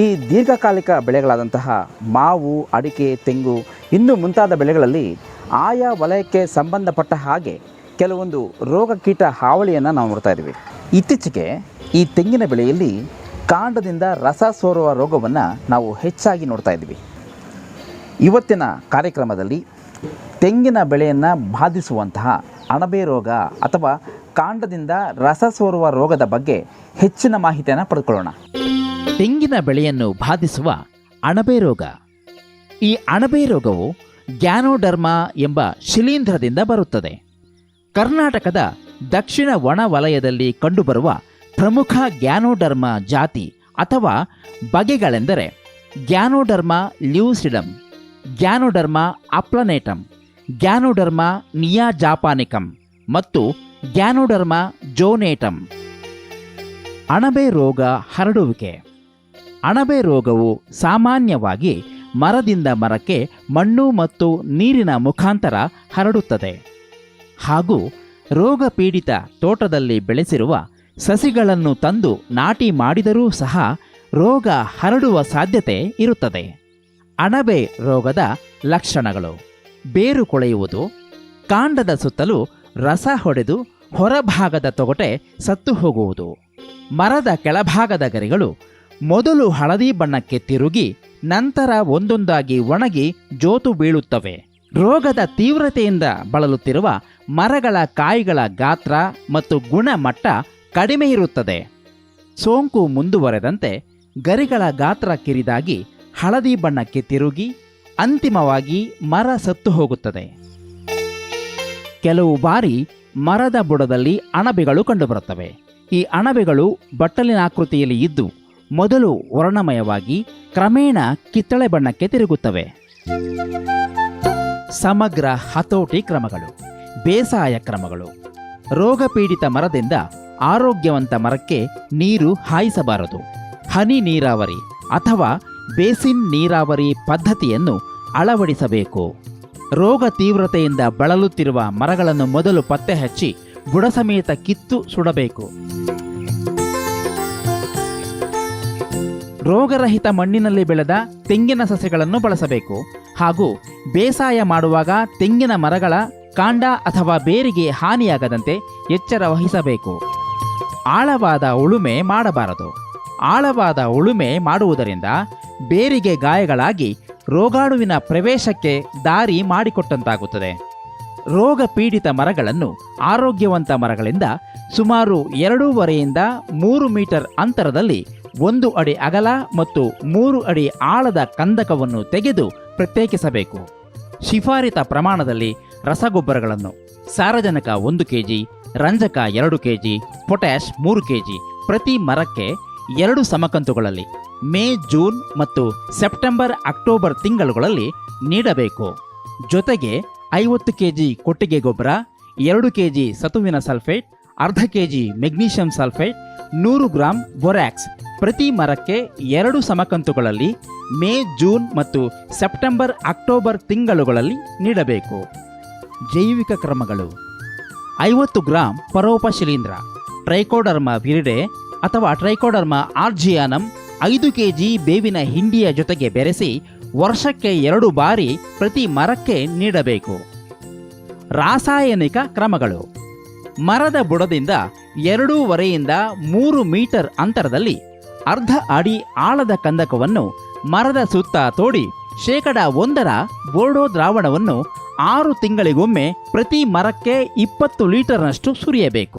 ಈ ದೀರ್ಘಕಾಲಿಕ ಬೆಳೆಗಳಾದಂತಹ ಮಾವು, ಅಡಿಕೆ, ತೆಂಗು ಇನ್ನು ಮುಂತಾದ ಬೆಳೆಗಳಲ್ಲಿ ಆಯಾ ವಲಯಕ್ಕೆ ಸಂಬಂಧಪಟ್ಟ ಹಾಗೆ ಕೆಲವೊಂದು ರೋಗ ಕೀಟ ಹಾವಳಿಯನ್ನು ನಾವು ನೋಡ್ತಾ ಇದ್ದೀವಿ. ಇತ್ತೀಚೆಗೆ ಈ ತೆಂಗಿನ ಬೆಳೆಯಲ್ಲಿ ಕಾಂಡದಿಂದ ರಸ ಸೋರುವ ರೋಗವನ್ನು ನಾವು ಹೆಚ್ಚಾಗಿ ನೋಡ್ತಾ ಇದ್ದೀವಿ. ಇವತ್ತಿನ ಕಾರ್ಯಕ್ರಮದಲ್ಲಿ ತೆಂಗಿನ ಬೆಳೆಯನ್ನು ಬಾಧಿಸುವಂತಹ ಅಣಬೆ ರೋಗ ಅಥವಾ ಕಾಂಡದಿಂದ ರಸ ಸೋರುವ ರೋಗದ ಬಗ್ಗೆ ಹೆಚ್ಚಿನ ಮಾಹಿತಿಯನ್ನು ಪಡೆದುಕೊಳ್ಳೋಣ ತೆಂಗಿನ ಬೆಳೆಯನ್ನು ಬಾಧಿಸುವ ಅಣಬೆ ರೋಗ. ಈ ಅಣಬೆ ರೋಗವು ಗ್ಯಾನೋಡರ್ಮಾ ಎಂಬ ಶಿಲೀಂಧ್ರದಿಂದ ಬರುತ್ತದೆ. ಕರ್ನಾಟಕದ ದಕ್ಷಿಣ ಒಣ ವಲಯದಲ್ಲಿ ಕಂಡುಬರುವ ಪ್ರಮುಖ ಗ್ಯಾನೋಡರ್ಮ ಜಾತಿ ಅಥವಾ ಬಗೆಗಳೆಂದರೆ Ganoderma lucidum Ganoderma applanatum Ganoderma neojaponicum ಮತ್ತು ಗ್ಯಾನೋಡರ್ಮಾ ಜೋನೇಟಮ್ ಅಣಬೆ ರೋಗ ಹರಡುವಿಕೆ. ಅಣಬೆ ರೋಗವು ಸಾಮಾನ್ಯವಾಗಿ ಮರದಿಂದ ಮರಕ್ಕೆ ಮಣ್ಣು ಮತ್ತು ನೀರಿನ ಮುಖಾಂತರ ಹರಡುತ್ತದೆ. ಹಾಗೂ ರೋಗ ಪೀಡಿತ ತೋಟದಲ್ಲಿ ಬೆಳೆಸಿರುವ ಸಸಿಗಳನ್ನು ತಂದು ನಾಟಿ ಮಾಡಿದರೂ ಸಹ ರೋಗ ಹರಡುವ ಸಾಧ್ಯತೆ ಇರುತ್ತದೆ. ಅಣಬೆ ರೋಗದ ಲಕ್ಷಣಗಳು. ಬೇರು ಕೊಳೆಯುವುದು, ಕಾಂಡದ ಸುತ್ತಲೂ ರಸ ಹೊಡೆದು ಹೊರಭಾಗದ ತೊಗಟೆ ಸತ್ತು ಹೋಗುವುದು. ಮರದ ಕೆಳಭಾಗದ ಗರಿಗಳು ಮೊದಲು ಹಳದಿ ಬಣ್ಣಕ್ಕೆ ತಿರುಗಿ, ನಂತರ ಒಂದೊಂದಾಗಿ ಒಣಗಿ ಜೋತು ಬೀಳುತ್ತವೆ. ರೋಗದ ತೀವ್ರತೆಯಿಂದ ಬಳಲುತ್ತಿರುವ ಮರಗಳ ಕಾಯಿಗಳ ಗಾತ್ರ ಮತ್ತು ಗುಣಮಟ್ಟ ಕಡಿಮೆ ಇರುತ್ತದೆ. ಸೋಂಕು ಮುಂದುವರೆದಂತೆ ಗರಿಗಳ ಗಾತ್ರ ಕಿರಿದಾಗಿ ಹಳದಿ ಬಣ್ಣಕ್ಕೆ ತಿರುಗಿ, ಅಂತಿಮವಾಗಿ ಮರ ಸತ್ತು ಹೋಗುತ್ತದೆ. ಕೆಲವು ಬಾರಿ ಮರದ ಬುಡದಲ್ಲಿ ಅಣಬೆಗಳು ಕಂಡುಬರುತ್ತವೆ. ಈ ಅಣಬೆಗಳು ಬಟ್ಟಲಿನಾಕೃತಿಯಲ್ಲಿ ಇದ್ದು ಮೊದಲು ವರ್ಣಮಯವಾಗಿ ಕ್ರಮೇಣ ಕಿತ್ತಳೆ ಬಣ್ಣಕ್ಕೆ ತಿರುಗುತ್ತವೆ. ಸಮಗ್ರ ಹತೋಟಿ ಕ್ರಮಗಳು, ಬೇಸಾಯ ಕ್ರಮಗಳು. ರೋಗಪೀಡಿತ ಮರದಿಂದ ಆರೋಗ್ಯವಂತ ಮರಕ್ಕೆ ನೀರು ಹಾಯಿಸಬಾರದು. ಹನಿ ನೀರಾವರಿ ಅಥವಾ ಬೇಸಿನ್ ನೀರಾವರಿ ಪದ್ಧತಿಯನ್ನು ಅಳವಡಿಸಬೇಕು. ರೋಗ ತೀವ್ರತೆಯಿಂದ ಬಳಲುತ್ತಿರುವ ಮರಗಳನ್ನು ಮೊದಲು ಪತ್ತೆ ಹಚ್ಚಿ ಬುಡಸಮೇತ ಕಿತ್ತು ಸುಡಬೇಕು. ರೋಗರಹಿತ ಮಣ್ಣಿನಲ್ಲಿ ಬೆಳೆದ ತೆಂಗಿನ ಸಸ್ಯಗಳನ್ನು ಬಳಸಬೇಕು. ಹಾಗೂ ಬೇಸಾಯ ಮಾಡುವಾಗ ತೆಂಗಿನ ಮರಗಳ ಕಾಂಡ ಅಥವಾ ಬೇರಿಗೆ ಹಾನಿಯಾಗದಂತೆ ಎಚ್ಚರ ವಹಿಸಬೇಕು. ಆಳವಾದ ಉಳುಮೆ ಮಾಡಬಾರದು. ಆಳವಾದ ಉಳುಮೆ ಮಾಡುವುದರಿಂದ ಬೇರಿಗೆ ಗಾಯಗಳಾಗಿ ರೋಗಾಣುವಿನ ಪ್ರವೇಶಕ್ಕೆ ದಾರಿ ಮಾಡಿಕೊಟ್ಟಂತಾಗುತ್ತದೆ. ರೋಗ ಪೀಡಿತ ಮರಗಳನ್ನು ಆರೋಗ್ಯವಂತ ಮರಗಳಿಂದ ಸುಮಾರು ಎರಡೂವರೆಯಿಂದ ಮೂರು ಮೀಟರ್ ಅಂತರದಲ್ಲಿ ಒಂದು ಅಡಿ ಅಗಲ ಮತ್ತು ಮೂರು ಅಡಿ ಆಳದ ಕಂದಕವನ್ನು ತೆಗೆದು ಪ್ರತ್ಯೇಕಿಸಬೇಕು. ಶಿಫಾರಿತ ಪ್ರಮಾಣದಲ್ಲಿ ರಸಗೊಬ್ಬರಗಳನ್ನು ಸಾರಜನಕ ಒಂದು ಕೆಜಿ, ರಂಜಕ ಎರಡು ಕೆಜಿ, ಪೊಟ್ಯಾಷ್ ಮೂರು ಕೆಜಿ ಪ್ರತಿ ಮರಕ್ಕೆ ಎರಡು ಸಮಕಂತುಗಳಲ್ಲಿ ಮೇ, ಜೂನ್ ಮತ್ತು ಸೆಪ್ಟೆಂಬರ್, ಅಕ್ಟೋಬರ್ ತಿಂಗಳುಗಳಲ್ಲಿ ನೀಡಬೇಕು. ಜೊತೆಗೆ ಐವತ್ತು ಕೆಜಿ ಕೊಟ್ಟಿಗೆ ಗೊಬ್ಬರ, ಎರಡು ಕೆಜಿ ಸತುವಿನ ಸಲ್ಫೇಟ್, ಅರ್ಧ ಕೆಜಿ ಮೆಗ್ನೀಷಿಯಂ ಸಲ್ಫೇಟ್, ನೂರು ಗ್ರಾಂ ಬೊರ್ಯಾಕ್ಸ್ ಪ್ರತಿ ಮರಕ್ಕೆ ಎರಡು ಸಮಕಂತುಗಳಲ್ಲಿ ಮೇ, ಜೂನ್ ಮತ್ತು ಸೆಪ್ಟೆಂಬರ್, ಅಕ್ಟೋಬರ್ ತಿಂಗಳುಗಳಲ್ಲಿ ನೀಡಬೇಕು. ಜೈವಿಕ ಕ್ರಮಗಳು. ಐವತ್ತು ಗ್ರಾಂ ಪರೋಪ ಶಿಲೀಂಧ್ರ ಟ್ರೈಕೋಡರ್ಮ ವಿರಿಡೆ ಅಥವಾ ಟ್ರೈಕೋಡರ್ಮ ಆರ್ಜಿಯಾನಮ್ ಐದು ಕೆಜಿ ಬೇವಿನ ಹಿಂಡಿಯ ಜೊತೆಗೆ ಬೆರೆಸಿ ವರ್ಷಕ್ಕೆ ಎರಡು ಬಾರಿ ಪ್ರತಿ ಮರಕ್ಕೆ ನೀಡಬೇಕು. ರಾಸಾಯನಿಕ ಕ್ರಮಗಳು. ಮರದ ಬುಡದಿಂದ ಎರಡೂವರೆಯಿಂದ ಮೂರು ಮೀಟರ್ ಅಂತರದಲ್ಲಿ ಅರ್ಧ ಅಡಿ ಆಳದ ಕಂದಕವನ್ನು ಮರದ ಸುತ್ತ ತೋಡಿ ಶೇಕಡ ಒಂದರ ಬೋರ್ಡೋ ದ್ರಾವಣವನ್ನು ಆರು ತಿಂಗಳಿಗೊಮ್ಮೆ ಪ್ರತಿ ಮರಕ್ಕೆ ಇಪ್ಪತ್ತು ಲೀಟರ್ನಷ್ಟು ಸುರಿಯಬೇಕು.